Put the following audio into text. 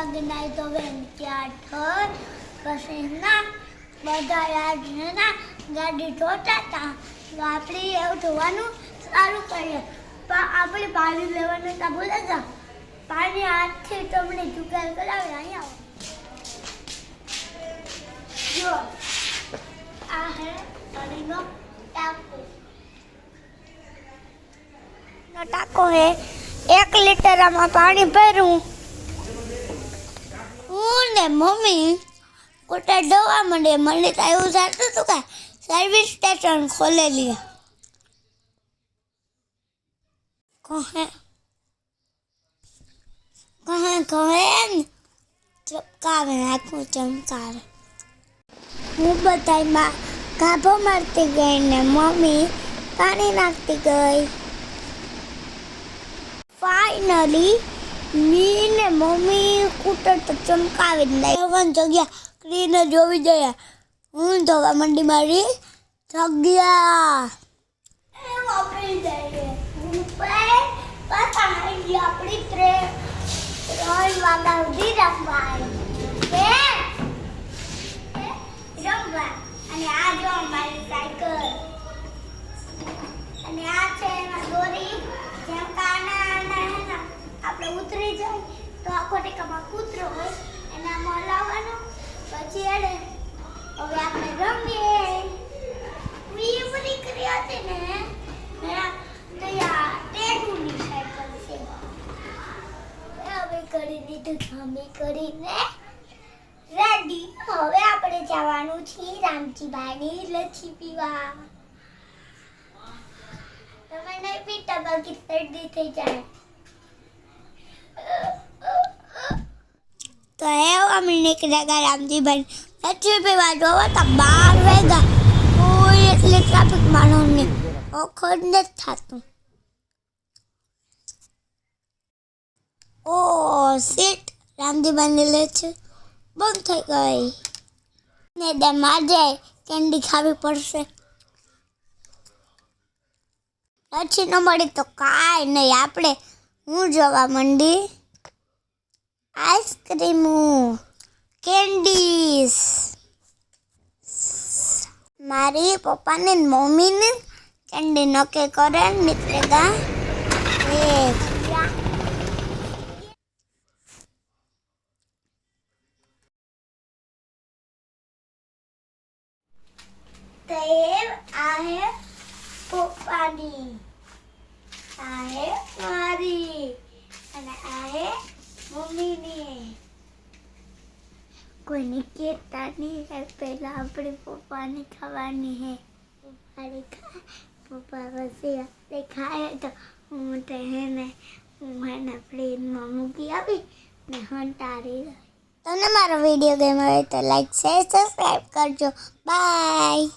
વાગે નાઈ તો વેન ત્યાં થર પછી ના, બધા યાદ છે ના ગાડી ધોતા હતા તો આપણે એવું ધોવાનું સારું કરીએ. પણ આપણે પાણી લેવાનું તો ભૂલે જા પાણી હાથથી તમને જુગાર કરાવે, અહીંયા આવો. જો આ હે પાણીનો ટાંકો. એક લીટર આમાં પાણી ભરું. હું ને મમ્મી કોટા દવા માંડે મને તો એવું થતું હતું કે સર્વિસ સ્ટેશન ખોલેલી કહે કહે કહે ને ચમકાવે આખું ચમકાવે હું બધામાં ગાભો મારતી ગઈ ને મમ્મી પાણી નાખતી ગઈ ફાઇનલી મી ને મમ્મી કૂટર તો ચમકાવી જ નહીં વન જગ્યા સ્ક્રીન જોવી જોઈએ. હું ધોવા મંડી મારી? જગ્યા. અને આ છે અમે કરીને રેડી હવે આપણે જવાનું છે રામજીભાઈની લચ્છી પીવા તમે નહીં પીતા બાકી શરદી થઈ જાય તો એ અમે નીકળ્યા ગયા રામજીભાઈ લચ્છી પીવા જોવો તો બાર વાગ્યા કોઈ એટલે ટ્રાફિક માણસને ઓખડ નથી થતું ઓ સીટ રામજીભાઈને લે છે. બંધ થઈ ગઈ. ને દે જાય કેન્ડી ખાવી પડશે. પછી ન મળી તો કાંઈ નહીં. આપણે હું જોવા મંડી? આઈસ્ક્રીમ. કેન્ડીસ મારી પપ્પાને મમ્મીને કેન્ડી નકે કરે મિત્રતા. એક. તેલ आहे પપ્પાની आहे મારી અને आहे મમ્મીની કોઈને કહેતા નહીં હે પહેલાં આપણે પપ્પાની ખાવાની હે પપ્પાની ખા પપ્પા પછી આપણે ખાય તો હું તો હે ને હું હે ને પ્લેનમાં મૂકી આવી ને હંટારી રહી તમને મારો વિડીયો ગેમ હોય તો લાઈક શેર સબસ્ક્રાઈબ કરજો બાય